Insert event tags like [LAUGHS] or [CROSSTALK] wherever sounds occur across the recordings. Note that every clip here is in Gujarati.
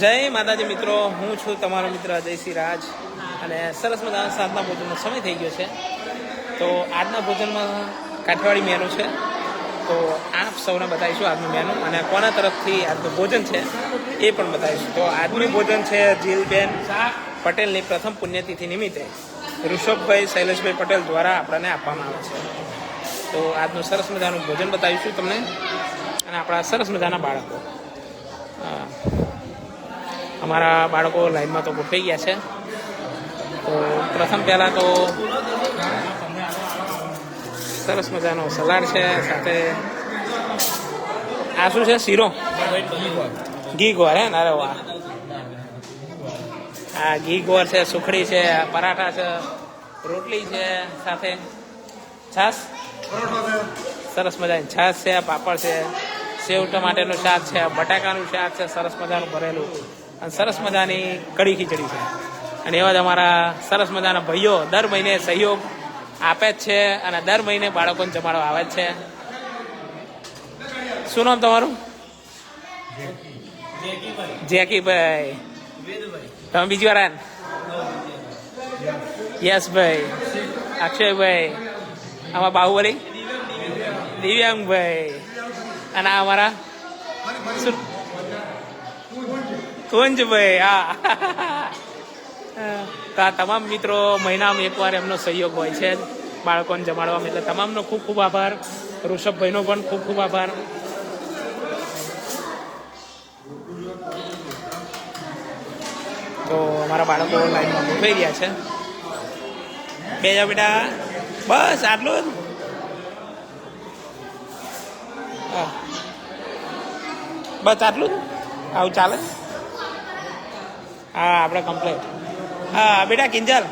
જય માતાજી મિત્રો, હું છું તમારો મિત્ર જયસિંહ રાજ અને સરસ મજાના સાંજના ભોજનનો સમય થઈ ગયો છે. તો આજના ભોજનમાં કાઠિયાવાડી મેનુ છે. તો આપ સૌને બતાવીશું આજનું મેનુ અને કોના તરફથી આજનું ભોજન છે એ પણ બતાવીશું. તો આજનું ભોજન છે જીલબેન પટેલની પ્રથમ પુણ્યતિથિ નિમિત્તે. ઋષભભાઈ શૈલેષભાઈ પટેલ દ્વારા આપણને આપવામાં આવે છે. તો આજનું સરસ મજાનું ભોજન બતાવીશું તમને અને આપણા સરસ મજાના બાળકો. હા. અમારા બાળકો લાઈનમાં તો ગોઠવાઈ ગયા છે. તો પ્રથમ પહેલાં તો સરસ મજાનો સલાડ છે, સાથે આ શું છે? શીરો? ઘી ગોર હે? અરે વાહ. આ ઘી ગોર છે, સુખડી છે પરાઠા છે, રોટલી છે, સાથે છાશ? સરસ મજાની છાશ છે પાપડ છે, સેવ ટમાટેનું શાક છે બટાકાનું શાક છે, સરસ મજાનું ભરેલું. અને સરસ મજાની કઢી ખીચડી છે. અને એવા જ અમારા સરસ મજાના ભાઈઓ દર મહિને સહયોગ આપે જ છે અને દર મહિને બાળકોને જમાડવા આવે જ છે. શું નામ તમારું? જેકીભાઈ. તમે બીજી વાર યસ ભાઈ. અક્ષયભાઈ. આમાં બાહુબલી? દિવ્યાંગભાઈ. અને અમારા? શું? કુંજભાઈ હા. તો આ તમામ મિત્રો મહિનામાં એકવાર એમનો સહયોગ હોય છે બાળકોને જમાડવામાં. એટલે તમામનો ખૂબ ખૂબ આભાર. ઋષભભાઈનો પણ ખૂબ ખૂબ આભાર. તો અમારા બાળકો લાઈનમાં ગોઠવાઈ ગયા છે. બે જાઓ બેટા. બસ, આટલું જ. બસ, આટલું આવું ચાલે? હા આપણે કમ્પ્લેટ હા, બેટા, કિંજલ.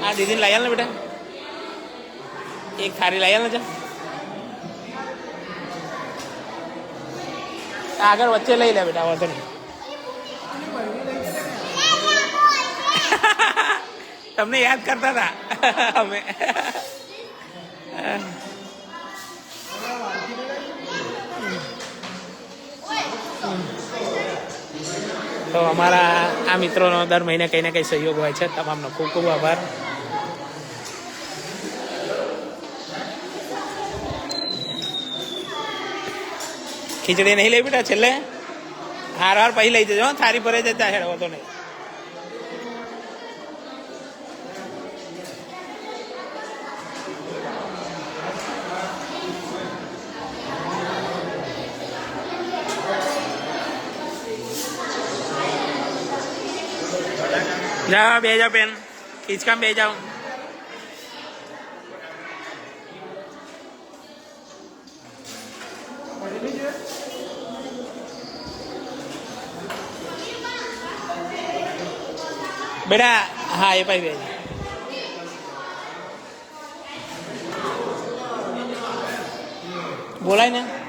હા, દીદીને લઈ ને બેટા. એક થારી લઈ ને જા. આગળ વચ્ચે લઈ લે બેટા, વાંધો [LAUGHS] તમને યાદ કરતા હતા. [LAUGHS] અમે. તો અમારા આ મિત્રોનો દર મહિને કંઈ ને કંઈ સહયોગ હોય છે. તમામનો ખૂબ ખૂબ આભાર. ખીચડી નહીં લઈ બેટા છેલ્લે? હાર હાર પછી લઈ જજો થારી પર જતા હેડ તો નહીં. જાઓ બે જાઓ બેન. ખીચકામ બે જાઓ. બેટા હા એ પાઈ બે. બોલાય ને.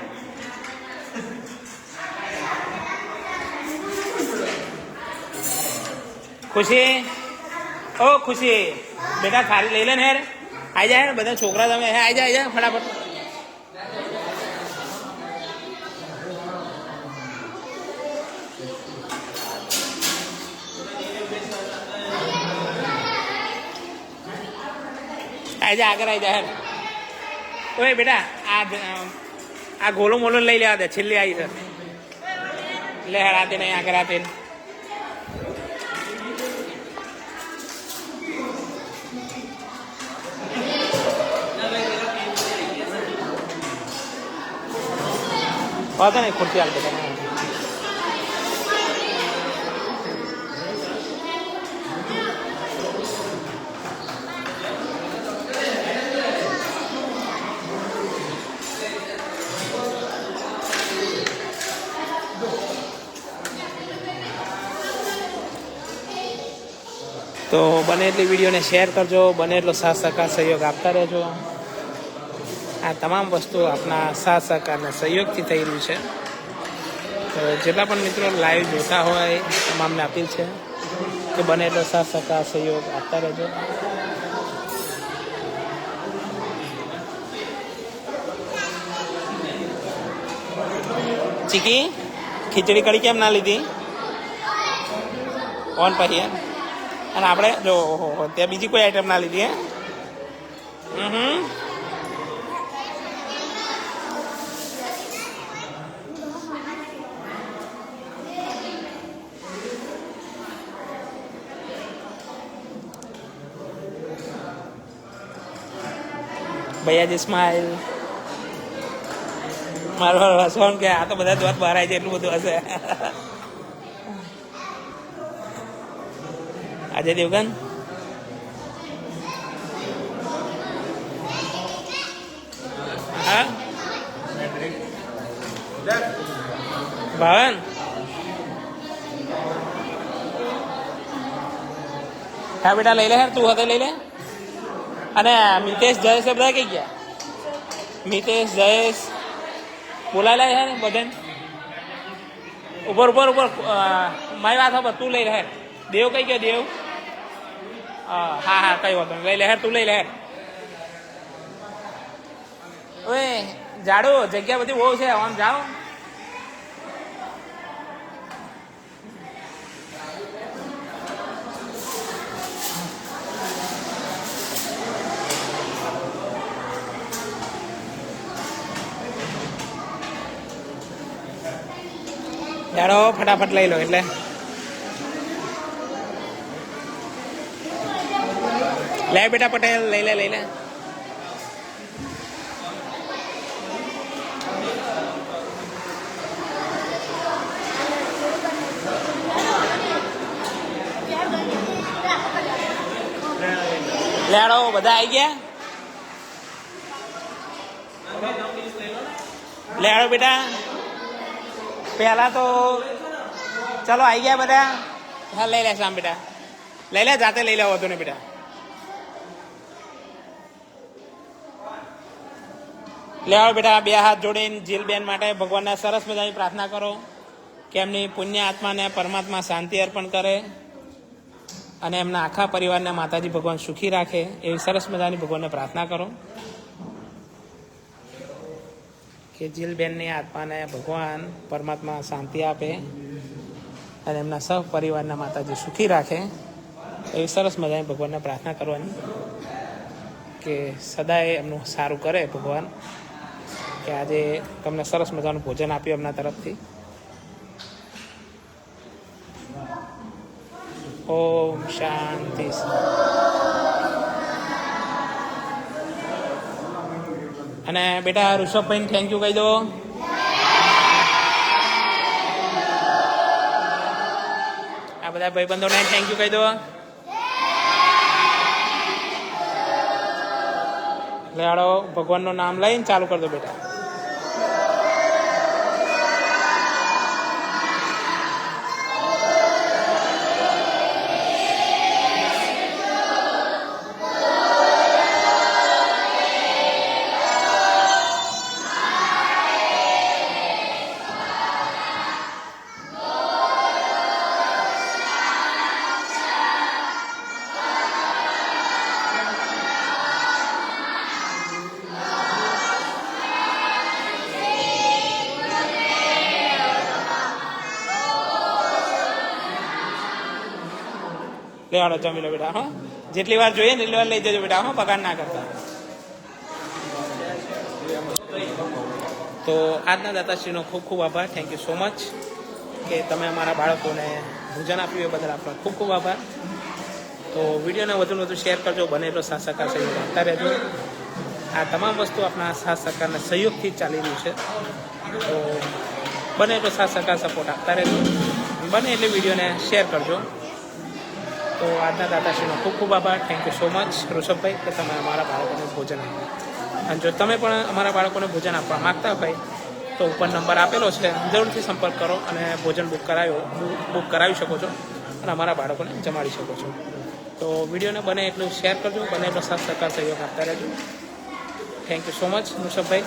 ખુશી? ઓ ખુશી, બેટા થાળી લઈ લે ને યાર આઈ જાય ને બધા છોકરા તમે, હે, આઈ જાય આઈ જાય ફટાફટ. આવી જા, આગળ આવી જાય ઓય, બેટા, આ આ ગોલો મોલો લઈ લેવા દે, છેલ્લે આવી છે. લે હેડ આતે નહીં, આગળ આતે વાંધો નહીં, ખુરશી હાલ બધા તો બને એટલી વિડીયોને શેર કરજો, બને એટલો સાથ સહકાર સહયોગ આપતા રહેજો. આ તમામ વસ્તુ આપના સાથ અને સહયોગથી થઈ રહ્યું છે. તો જેટલા પણ મિત્રો લાઈવ જોતા હોય, તમામને અપીલ છે કે બને એટલો સાથ, સહકાર, સહયોગ આપતા રહેજો. ચીકી, ખીચડી કઢી કેમ ના લીધી? ઓન પછી અને આપણે, જો ત્યાં બીજી કોઈ આઈટમ ના લીધી, હે? હમ. ભૈયાજી સ્માઇલ મારો હસવાનું કે આ તો બધા દોત બહાર આવી જાય એટલું બધું હશે. આજે દેવગન? ભાવન? હા બેટા લઈ લે તું hatte લઈ લે. અને મિતેશ જયેશ એ બધા કઈ ગયા? મિતેશ, જયેશ, બોલાયેલા છે ને બધાને? ઉપર ઉપર ઉપર મારી વાત ખબર તું લઈ લે દેવ કઈ ગયો, દેવ? હા હા, કઈ વાંધો લઈ લહેર, તું લઈ લે હેર ઓય, જાડો, જગ્યા બધી બહુ છે, આમ જાઓ. જાડો ફટાફટ લઈ લો, એટલે. લે બેટા પટેલ, લઈ લે લઈ લે. લેડો, બધા આવી ગયા? લેડો બેટા. પહેલા તો ચલો આવી ગયા બધા? હા, લઈ લે શામ બેટા. લઈ લે, જાતે લઈ લેવો વધુ ને બેટા. લેવા બેટા, બે હાથ જોડીને જીલબેન માટે ભગવાનને સરસ મજાની પ્રાર્થના કરો કે એમની પુણ્ય આત્માને પરમાત્મા શાંતિ અર્પણ કરે અને એમના આખા પરિવારને માતાજી ભગવાન સુખી રાખે એવી સરસ મજાની ભગવાનને પ્રાર્થના કરો. કે જીલબેનની આત્માને ભગવાન પરમાત્મા શાંતિ આપે અને એમના સહ પરિવારના માતાજી સુખી રાખે. એવી સરસ મજાની ભગવાનને પ્રાર્થના કરવાની કે સદાય એમનું સારું કરે ભગવાન. કે આજે તમને સરસ મજાનું ભોજન આપ્યું એમના તરફથી. ઓમ શાંતિ. અને બેટા, ઋષભભાઈને થેન્ક યુ કહી દો. આ બધા ભાઈબંધોને થેન્ક યુ કહી દો. લેવાડો ભગવાનનું નામ લઈને ચાલુ કરી દો બેટા. લેવાડો જમી લો બેટા, હા. જેટલી વાર જોઈએ ને એટલી વાર લઈ જજો બેટા, હા, પગાર ના કરતા. તો આજના દાતાશ્રીનો ખૂબ ખૂબ આભાર. થેન્ક યુ સો મચ કે તમે અમારા બાળકોને ભોજન આપ્યું એ બદલ આપનો ખૂબ ખૂબ આભાર. તો વિડીયોને વધુ વધુ શેર કરજો, બને એટલો સાથ સહકાર સહયોગ આપતા રહેજો. આ તમામ વસ્તુ આપણા સાથ સહકારના સહયોગથી ચાલી રહ્યું છે. તો બને એટલો સાથ સહકાર સપોર્ટ આપતા રહેજો. બને એટલે વિડીયોને શેર કરજો. તો આજના દાદાશ્રીનો ખૂબ ખૂબ આભાર. થેન્ક યુ સો મચ ઋષભભાઈ, કે તમે અમારા બાળકોને ભોજન આપ્યું. અને જો તમે પણ અમારા બાળકોને ભોજન આપવા માગતા હોય, તો ઉપર નંબર આપેલો છે. જરૂરથી સંપર્ક કરો અને ભોજન બુક કરાયો બુક કરાવી શકો છો અને અમારા બાળકોને જમાડી શકો છો. તો વિડીયોને બને એટલું શેર કરજો, બને એટલો સાથ સહકાર સહયોગ આપતા રહેજો. થેન્ક યુ સો મચ ઋષભભાઈ.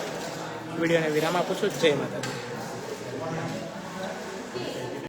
વિડીયોને વિરામ આપું છું. જય માતાજી.